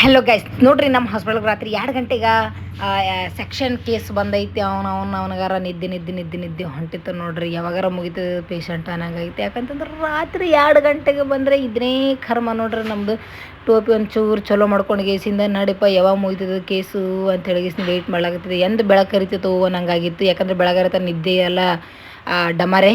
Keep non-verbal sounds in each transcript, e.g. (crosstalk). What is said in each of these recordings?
Hello guys ನೋಡ್ರಿ ನಮ್ಮ ಹಾಸ್ಪಿಟಲ್ಗೆ ರಾತ್ರಿ ಎರಡು ಗಂಟೆಗೆ ಸೆಕ್ಷನ್ ಕೇಸ್ ಬಂದೈತಿ, ಅವನು ಅವನು, ಅವನಿಗಾರ ನಿದ್ದೆ ನಿದ್ದೆ ನಿದ್ದೆ ನಿದ್ದೆ ಹೊಂಟಿತ್ತು ನೋಡ್ರಿ. ಯಾವಾಗಾರ ಮುಗಿತು ಪೇಷಂಟ್ ಅನ್ನಂಗೈತಿ. ಯಾಕಂತಂದ್ರೆ ರಾತ್ರಿ ಎರಡು ಗಂಟೆಗೆ ಬಂದರೆ ಇದನ್ನೇ ಕರ್ಮ ನೋಡ್ರಿ ನಮ್ಮದು ಟೋಪಿ ಒಂಚೂರು ಚಲೋ ಮಾಡ್ಕೊಂಡು ಗೇಸಿಂದ, ನಡಿಪ, ಯಾವಾಗ ಮುಗಿತದ ಕೇಸು ಅಂತ ಹೇಳಿ ಗೇಸಿಂದ ವೆಯ್ಟ್ ಮಾಡ್ಲಾಕತ್ತಿದೆ ಎಂದು ಬೆಳಕು ಕರಿತಿತ್ತು ಅನ್ನಂಗಾಗಿತ್ತು. ಯಾಕಂದ್ರೆ ಬೆಳಗಾರತ ನಿದ್ದೆ ಎಲ್ಲ ಡಮರೆ.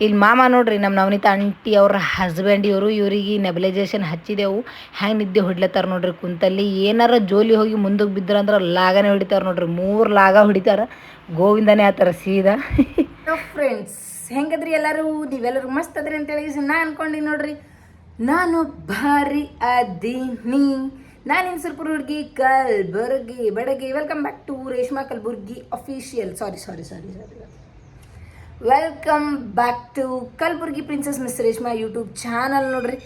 ಇಲ್ಲಿ ಮಾಮ ನೋಡ್ರಿ, ನಮ್ಮ ನವನೀತ ಆಂಟಿ ಅವ್ರ ಹಸ್ಬೆಂಡ್ ಇವರು, ಇವ್ರಿಗೆ ನೆಬಲೈಜೇಷನ್ ಹಚ್ಚಿದೆವು. ಹ್ಯಾಂಗೆ ನಿದ್ದೆ ಹೊಡ್ಲತ್ತಾರ ನೋಡ್ರಿ, ಕುಂತಲ್ಲಿ ಏನಾರ ಜೋಲಿ ಹೋಗಿ ಮುಂದಕ್ಕೆ ಬಿದ್ದರು ಅಂದ್ರೆ ಲಾಗನೇ ಹೊಡಿತಾರ ನೋಡ್ರಿ, ಮೂರು ಲಾಗ ಹೊಡಿತಾರ. ಗೋವಿಂದನೇ ಆತರ ಸೀದಾ. (laughs) ಫ್ರೆಂಡ್ಸ್ ಹೆಂಗದ್ರಿ ಎಲ್ಲರೂ? ನೀವೆಲ್ಲರೂ ಮಸ್ತ್ ಅದ್ರಿ ಅಂತ ಹೇಳಿ ನಾ ಅನ್ಕೊಂಡಿ ನೋಡ್ರಿ. ನಾನು ಭಾರಿ ಅದೀನಿ. ನಾನು ಸ್ವಲ್ಪ ಹುಡುಗಿ, ಕಲ್ಬುರ್ಗಿ, ಬಡಗಿ welcome back to Reshma Kalburgi official sorry sorry sorry sorry welcome back to Kalaburagi princess miss Reshma YouTube channel ನೋಡ್ರಿ.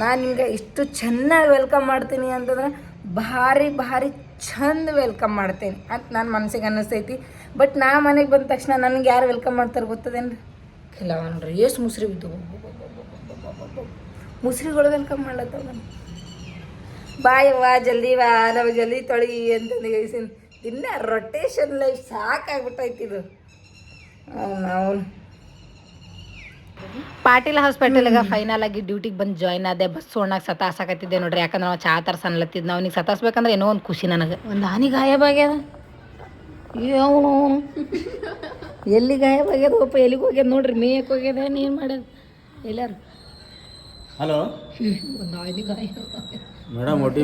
ನಾನು ನಿಮ್ಗೆ ಇಷ್ಟು ಚೆನ್ನಾಗಿ ವೆಲ್ಕಮ್ ಮಾಡ್ತೀನಿ ಅಂತಂದ್ರೆ ಭಾರಿ ಭಾರಿ ಚಂದ ವೆಲ್ಕಮ್ ಮಾಡ್ತೇನೆ ಅಂತ ನನ್ನ ಮನಸ್ಸಿಗೆ ಅನ್ನಿಸ್ತೈತಿ. ಬಟ್ ನಾ ಮನೆಗೆ ಬಂದ ತಕ್ಷಣ ನನಗೆ ಯಾರು ವೆಲ್ಕಮ್ ಮಾಡ್ತಾರೆ ಗೊತ್ತದೇನ್ರಿ? ಇಲ್ಲ ನೋಡ್ರಿ ಎಷ್ಟು ಮುಸ್ರಿ ಬಿದ್ದು ಮುಸ್ರಿಗಳು ವೆಲ್ಕಮ್ ಮಾಡ್ಲತ್ತವ ನಾನು. ಬಾಯವ್ವ ಜಲ್ದಿ ವಾ ನಾವು ಜಲ್ದಿ ತೊಳಿ ಅಂತಂದು ಗೈಸಿನ್ ದಿನ ರೊಟೇಷನ್ ಲೈಫ್ ಸಾಕಾಗ್ಬಿಟ್ಟೈತಿ ಇದು. ಪಾಟೀಲ್ ಹಾಸ್ಪಿಟಲ್ಗೆ ಫೈನಲ್ ಆಗಿ ಡ್ಯೂಟಿಗೆ ಬಂದು ಜಾಯ್ನ್ ಆದೆ ಬಸ್ ಒಣಗ್ ಸತಾಸಾಕತ್ತಿದ್ದೆ ನೋಡ್ರಿ. ಯಾಕಂದ್ರೆ ನಾವು ಚಾ ತರ್ಸ ಅನ್ಲತ್ತಿದ್ನ ಅವ್ನಿಗೆ ಸತಾಸ್ಬೇಕಂದ್ರೆ ಏನೋ ಒಂದು ಖುಷಿ ನನಗೆ. ಒಂದು ಹಾನಿ ಗಾಯಬಾಗ್ಯದ? ಅವನು ಎಲ್ಲಿ ಗಾಯಬಾಗ್ಯದ ಒಪ್ಪ ಎಲ್ಲಿಗೆ ಹೋಗ್ಯದ ನೋಡ್ರಿ ಮೇಯಕ್ಕೆ ಹೋಗ್ಯದ ಏನು ಮಾಡ್ಯದ? ಎಲ್ಲಾರು? ಹಲೋ ಒಂದು ಹಾನಿ ಗಾಯ ಮೇಡಮ್ ಒಟ್ಟಿ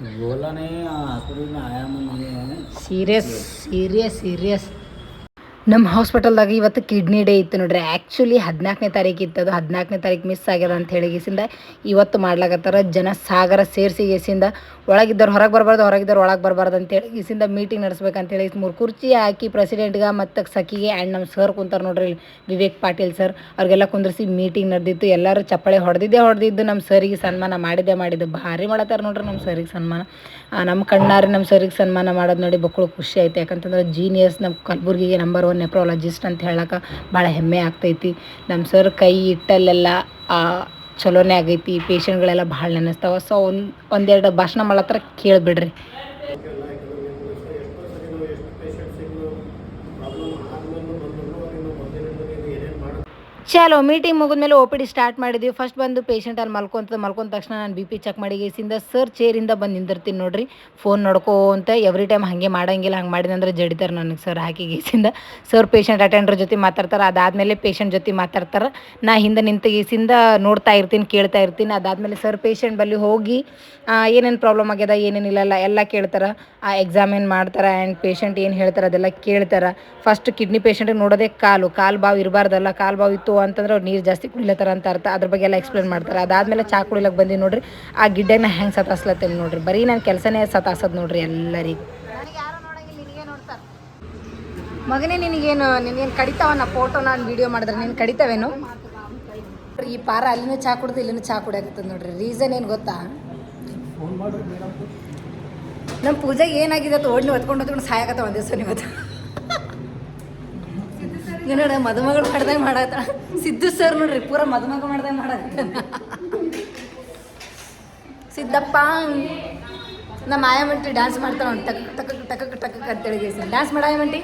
बोला नहीं हाँ, में आया मैं सीरियस सीरियस सीरियस ನಮ್ಮ ಹಾಸ್ಪಿಟಲ್ದಾಗ ಇವತ್ತು ಕಿಡ್ನಿ ಡೇ ಇತ್ತು ನೋಡ್ರಿ. ಆ್ಯಕ್ಚುಲಿ ಹದಿನಾಲ್ಕನೇ ತಾರೀಕು ಇತ್ತು. ಅದು ಹದಿನಾಲ್ಕನೇ ತಾರೀಕು ಮಿಸ್ ಆಗ್ಯದ ಅಂತ ಹೇಳಿ ಗೇಸಿಂದ ಇವತ್ತು ಮಾಡ್ಲಾಕತ್ತಾರ. ಜನ ಸಾಗರ ಸೇರಿಸಿ ಗೇಸಿಂದ ಒಳಗಿದ್ದವ್ರು ಹೊರಗೆ ಬರಬಾರ್ದು, ಹೊರಗಿದ್ದವ್ರು ಒಳಗೆ ಬರಬಾರ್ದು ಅಂತೇಳಿ ಗೇಸಿಂದ ಮೀಟಿಂಗ್ ನಡೆಸ್ಬೇಕಂತೇಳಿ ಮೂರು ಕುರ್ಚಿ ಹಾಕಿ ಪ್ರೆಸಿಡೆಂಟ್ಗೆ ಮತ್ತು ಸಖಿಗೆ ಆ್ಯಂಡ್ ನಮ್ಮ ಸರ್ ಕುಂತಾರೆ ನೋಡ್ರಿ ವಿವೇಕ್ ಪಾಟೀಲ್ ಸರ್ ಅವ್ರಿಗೆಲ್ಲ ಕುಂದ್ರಿಸಿ ಮೀಟಿಂಗ್ ನಡೆದಿತ್ತು. ಎಲ್ಲರೂ ಚಪ್ಪಳೆ ಹೊಡೆದಿದ್ದೇ ಹೊಡೆದಿದ್ದು. ನಮ್ಮ ಸರಿಗೆ ಸನ್ಮಾನ ಮಾಡಿದ್ದೆ ಮಾಡಿದ್ದು. ಭಾರಿ ಮಾಡತ್ತಾರ ನೋಡ್ರಿ ನಮ್ಮ ಸರಿಗೆ ಸನ್ಮಾನ. ನಮ್ಮ ಕಣ್ಣಾರೆ ನಮ್ಮ ಸರಿಗೆ ಸನ್ಮಾನ ಮಾಡೋದು ನೋಡಿ ಬಕ್ಕಳು ಖುಷಿ ಆಯ್ತು ಯಾಕಂತಂದ್ರೆ ಜೀನಿಯಸ್ ನಮ್ಮ ಕಲಬುರ್ಗಿಗೆ ನಂಬರ್ ಒನ್ ನೆಪ್ರಾಲಜಿಸ್ಟ್ ಅಂತ ಹೇಳಕ್ಕೆ ಭಾಳ ಹೆಮ್ಮೆ ಆಗ್ತೈತಿ. ನಮ್ಮ ಸರ್ ಕೈ ಇಟ್ಟಲ್ಲೆಲ್ಲ ಚಲೋನೇ ಆಗೈತಿ. ಪೇಷಂಟ್ಗಳೆಲ್ಲ ಭಾಳ ನೆನೆಸ್ತಾವ. ಸೊ ಒಂದು, ಒಂದೆರಡು ಭಾಷಣ ಮಾಡತ್ರ ಕೇಳಿಬಿಡ್ರಿ. ಚಲೋ ಮೀಟಿಂಗ್ ಮುಗಿದ್ಮೇಲೆ ಓ ಪಿ ಡಿ ಸ್ಟಾರ್ಟ್ ಮಾಡಿದ್ವಿ. ಫಸ್ಟ್ ಬಂದು ಪೇಷಂಟ್ ಅಲ್ಲಿ ಮಲ್ಕೊಂತ ಮಲ್ಕೊಂಡ ತಕ್ಷಣ ನಾನು ಬಿ ಪಿ ಚೆಕ್ ಮಾಡಿ ಗೇಸಿಂದ ಸರ್ ಚೇರಿಂದ ಬಂದು ನಿಂದಿರ್ತೀನಿ ನೋಡ್ರಿ. ಫೋನ್ ನೋಡ್ಕೋ ಅಂತ ಎವ್ರಿ ಟೈಮ್ ಹಾಗೆ ಮಾಡಂಗಿಲ್ಲ, ಹಂಗೆ ಮಾಡಿದಂದ್ರೆ ಜಡಿತಾರೆ ನನಗೆ ಸರ್ ಹಾಕಿ ಗೇಸಿಂದ ಸರ್ ಪೇಷಂಟ್ ಅಟೆಂಡರ್ ಜೊತೆ ಮಾತಾಡ್ತಾರೆ. ಅದಾದಮೇಲೆ ಪೇಷಂಟ್ ಜೊತೆ ಮಾತಾಡ್ತಾರೆ. ನಾ ಹಿಂದೆ ನಿಂತ ನೋಡ್ತಾ ಇರ್ತೀನಿ, ಕೇಳ್ತಾ ಇರ್ತೀನಿ. ಅದಾದಮೇಲೆ ಸರ್ ಪೇಷಂಟ್ ಬಳಿ ಹೋಗಿ ಏನೇನು ಪ್ರಾಬ್ಲಮ್ ಆಗ್ಯದ ಏನೇನಿಲ್ಲ ಎಲ್ಲ ಕೇಳ್ತಾರೆ. ಆ ಎಕ್ಸಾಮ್ ಏನು ಮಾಡ್ತಾರೆ ಆ್ಯಂಡ್ ಪೇಷಂಟ್ ಏನು ಹೇಳ್ತಾರೆ ಅದೆಲ್ಲ ಕೇಳ್ತಾರೆ. ಫಸ್ಟ್ ಕಿಡ್ನಿ ಪೇಷಂಟಿಗೆ ನೋಡೋದೇ ಕಾಲು. ಕಾಲು ಬಾವು ಇರಬಾರ್ದಲ್ಲ, ಕಾಲು ಬಾವು ಇತ್ತು ಅಂತಂದ್ರೆ ಅವ್ರು ನೀರು ಜಾಸ್ತಿ ಕುಡಿಲತ್ತಾರ ಅಂತ ಅರ್ಥ. ಅದ್ರ ಬಗ್ಗೆ ಎಲ್ಲ ಎಕ್ಸ್ಪ್ಲೇನ್ ಮಾಡ್ತಾರೆ. ಅದಾದಮೇಲೆ ಚಾ ಕುಡಿಲಕ್ಕೆ ಬಂದು ನೋಡ್ರಿ ಆ ಗಿಡ್ಡನ ಹೆಂಗೆ ಸತಾಸ್ಲತ್ತೇನೆ ನೋಡ್ರಿ. ಬರೀ ನಾನು ಕೆಲಸನೇ ಸತಾಸೋದು ನೋಡ್ರಿ ಎಲ್ಲರಿಗೂ ಮಗನೇ ನಿನಗೇನು ನಿನಗೇನು ಕಡಿತಾವ? ನಾ ಫೋಟೋ ನಾನು ವಿಡಿಯೋ ಮಾಡಿದ್ರೆ ನೀನು ಕಡಿತಾವೇನು? ಈ ಪಾರ ಅಲ್ಲಿನೂ ಚಾ ಕುಡ್ದು ಇಲ್ಲಿನೂ ಚಾ ಕುಡಿಯಾಕತ್ತದ ನೋಡ್ರಿ. ರೀಸನ್ ಏನು ಗೊತ್ತಾ? ನಮ್ಮ ಪೂಜೆಗೆ ಏನಾಗಿದೆ ಓಡ್ಲಿ ಹೊತ್ಕೊಂಡು ಹೊತ್ಕೊಂಡು ಸಾಯಾಕತ್ತ ಒಂದೇ ಸಲ ಇವತ್ತು ನೋಡ, ಮದುಮಗಳು ಮಾಡ್ದೆ ಮಾಡತ್ತ ಸಿದ್ದು ಸರ್ ನೋಡ್ರಿ, ಪೂರ ಮದುಮಗ ಮಾಡ್ದೆ ಮಾಡತ್ತ ಸಿದ್ದಪ್ಪ, ನಮ್ಮ ಆಯಮಂಟಿ ಡ್ಯಾನ್ಸ್ ಮಾಡ್ತಾಳೆ ಅವ್ನು ಟಕ್ ಟಕ್ ಟಕ್ ಟಕ್ ಅಂತೇಳಿ ಡ್ಯಾನ್ಸ್ ಮಾಡ ಆಯಮಂಟಿ.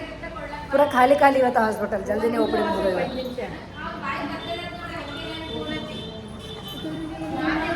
ಪೂರ ಖಾಲಿ ಖಾಲಿ ಇವತ್ತು ಹಾಸ್ಪಿಟಲ್ ಜಲ್ದಿನೇ ಮುಗಿದ